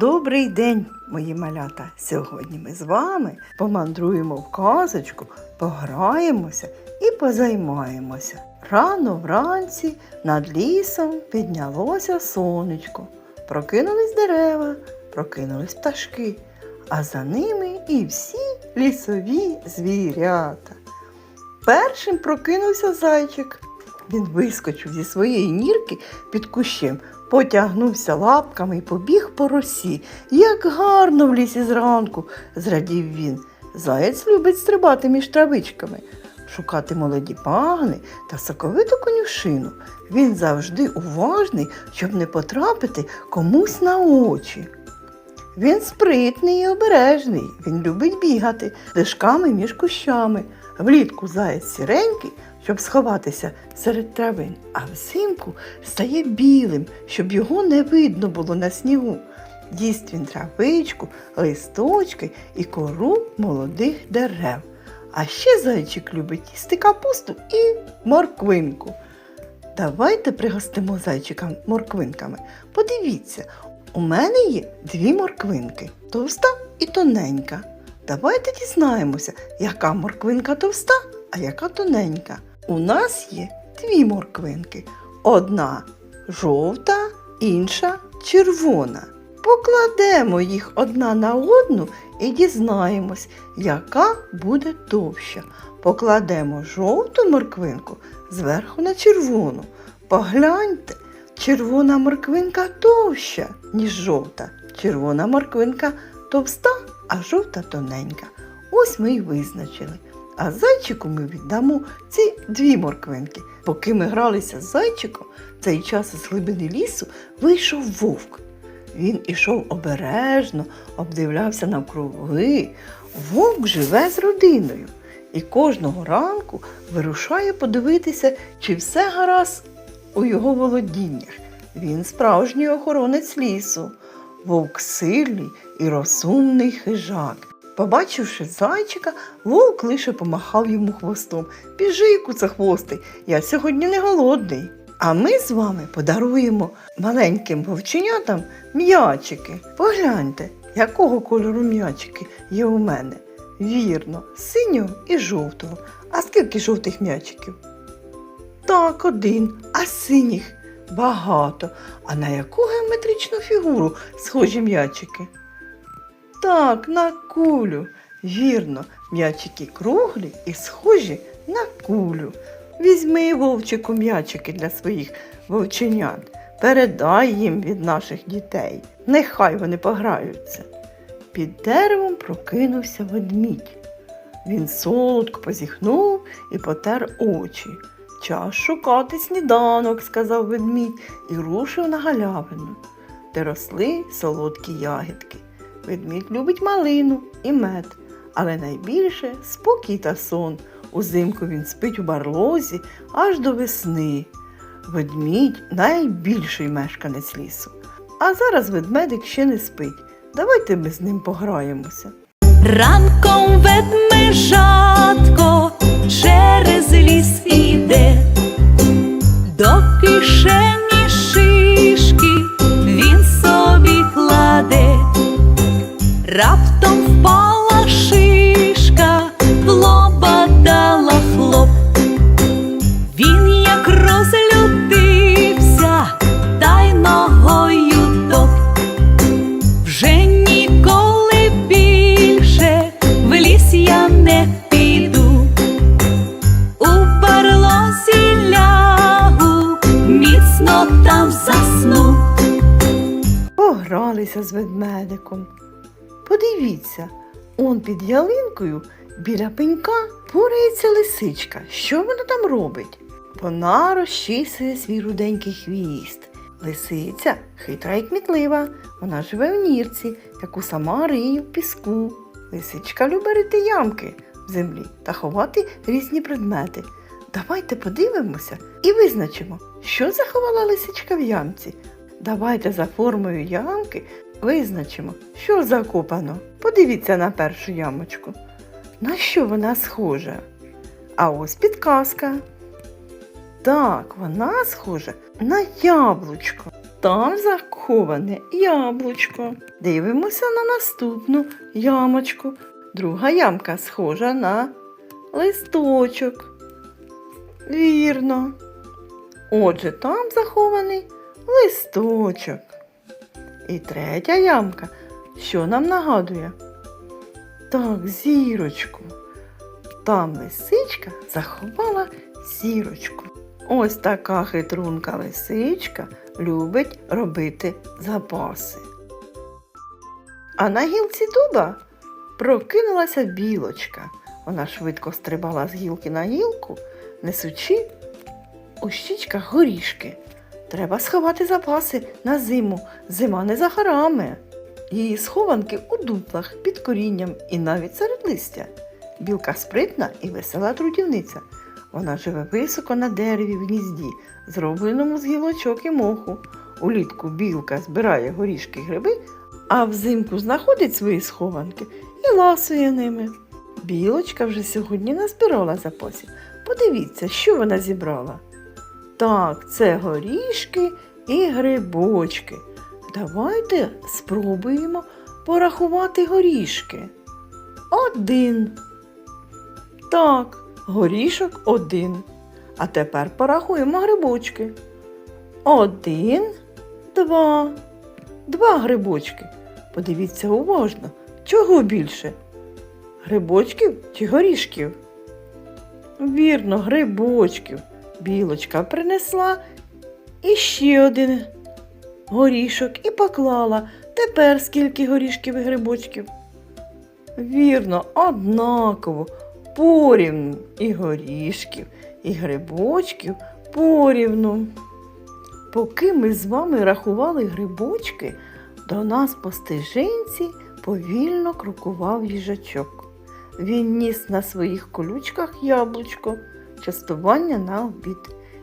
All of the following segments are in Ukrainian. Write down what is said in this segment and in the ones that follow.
Добрий день, мої малята! Сьогодні ми з вами помандруємо в казочку, пограємося і позаймаємося. Рано вранці над лісом піднялося сонечко. Прокинулись дерева, прокинулись пташки, а за ними і всі лісові звірята. Першим прокинувся зайчик. Він вискочив зі своєї нірки під кущем, потягнувся лапками і побіг по росі. Як гарно в лісі зранку, зрадів він. Заєць любить стрибати між травичками, шукати молоді пагни та соковиту конюшину. Він завжди уважний, щоб не потрапити комусь на очі. Він спритний і обережний, він любить бігати дишками між кущами. Влітку заяць сіренький, щоб сховатися серед травин, а взимку стає білим, щоб його не видно було на снігу. Їсть він травичку, листочки і кору молодих дерев. А ще зайчик любить їсти капусту і морквинку. Давайте пригостимо зайчика морквинками. Подивіться, у мене є дві морквинки товста і тоненька. Давайте дізнаємося, яка морквинка товста, а яка тоненька. У нас є дві морквинки. Одна жовта, інша червона. Покладемо їх одна на одну і дізнаємось, яка буде товща. Покладемо жовту морквинку зверху на червону. Погляньте, червона морквинка товща, ніж жовта. Червона морквинка товста, а жовта тоненька. Ось ми й визначили. А зайчику ми віддамо ці дві морквинки. Поки ми гралися з зайчиком, цей час із глибини лісу вийшов вовк. Він ішов обережно, обдивлявся навкруги. Вовк живе з родиною і кожного ранку вирушає подивитися, чи все гаразд у його володіннях. Він справжній охоронець лісу. Вовк сильний і розумний хижак. Побачивши зайчика, вовк лише помахав йому хвостом. Біжи, куцехвостий, я сьогодні не голодний. А ми з вами подаруємо маленьким вовченятам м'ячики. Погляньте, якого кольору м'ячики є у мене. Вірно, синього і жовтого. А скільки жовтих м'ячиків? Так, один, а синіх багато. А на яку геометричну фігуру схожі м'ячики? Так, на кулю. Вірно, м'ячики круглі і схожі на кулю. Візьми, вовчику, м'ячики для своїх вовченят. Передай їм від наших дітей. Нехай вони пограються. Під деревом прокинувся ведмідь. Він солодко позіхнув і потер очі. Час шукати сніданок, сказав ведмідь і рушив на галявину, де росли солодкі ягідки. Ведмідь любить малину і мед, але найбільше спокій та сон. Узимку він спить у барлозі аж до весни. Ведмідь найбільший мешканець лісу. А зараз ведмедик ще не спить. Давайте ми з ним пограємося. Ранком ведмежатко через ліс іде, Погралися з ведмедиком. Подивіться, он під ялинкою біля пенька порається лисичка. Що вона там робить? Вона розчісує свій руденький хвіст. Лисиця хитра і кмітлива. Вона живе в нірці, яку сама риє в піску. Лисичка любить рити ямки в землі та ховати різні предмети. Давайте подивимося і визначимо, що заховала лисичка в ямці. Давайте за формою ямки визначимо, що закопано. Подивіться на першу ямочку. На що вона схожа? А ось підказка. Так, вона схожа на яблучко. Там заховане яблучко. Дивимося на наступну ямочку. Друга ямка схожа на листочок. Вірно. Отже, там захований листочок. І третя ямка, що нам нагадує? Так, зірочку. Там лисичка заховала зірочку. Ось така хитрунка лисичка любить робити запаси. А на гілці дуба прокинулася білочка. Вона швидко стрибала з гілки на гілку, несучи у щічках горішки. Треба сховати запаси на зиму. Зима не за горами. Її схованки у дуплах, під корінням і навіть серед листя. Білка спритна і весела трудівниця. Вона живе високо на дереві в гнізді, зробленому з гілочок і моху. Улітку білка збирає горішки гриби, а взимку знаходить свої схованки і ласує ними. Білочка вже сьогодні назбирала запасів. Подивіться, що вона зібрала. Так, це горішки і грибочки. Давайте спробуємо порахувати горішки. Один. Так, горішок один. А тепер порахуємо грибочки. Один, два. Два грибочки. Подивіться уважно, чого більше? Грибочків чи горішків? Вірно, грибочків. Білочка принесла і ще один горішок і поклала. Тепер скільки горішків і грибочків? Вірно, однаково, порівну і горішків, і грибочків порівну. Поки ми з вами рахували грибочки, до нас по стежинці повільно крокував їжачок. Він ніс на своїх колючках яблучко, частування на обід.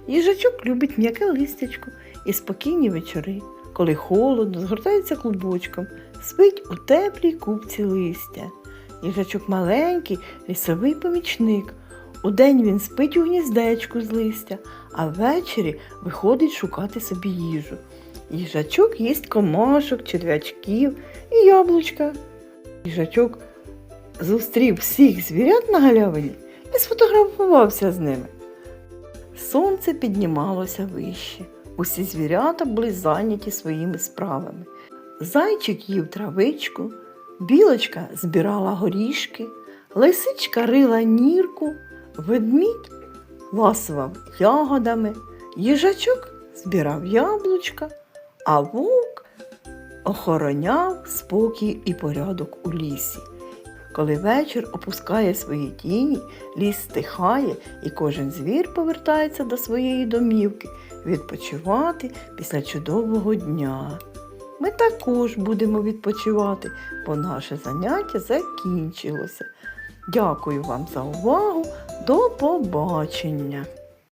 Їжачок любить м'яке листячко і спокійні вечори, коли холодно, згортається клубочком, спить у теплій купці листя. Їжачок маленький, лісовий помічник. Удень він спить у гніздечку з листя, а ввечері виходить шукати собі їжу. Їжачок їсть комашок, черв'ячків і яблучка. Їжачок зустрів всіх звірят на галявині і сфотографувався з ними. Сонце піднімалося вище. Усі звірята були зайняті своїми справами. Зайчик їв травичку, білочка збирала горішки, лисичка рила нірку, ведмідь ласував ягодами, їжачок збирав яблучка, а вовк охороняв спокій і порядок у лісі. Коли вечір опускає свої тіні, ліс стихає, і кожен звір повертається до своєї домівки відпочивати після чудового дня. Ми також будемо відпочивати, бо наше заняття закінчилося. Дякую вам за увагу. До побачення!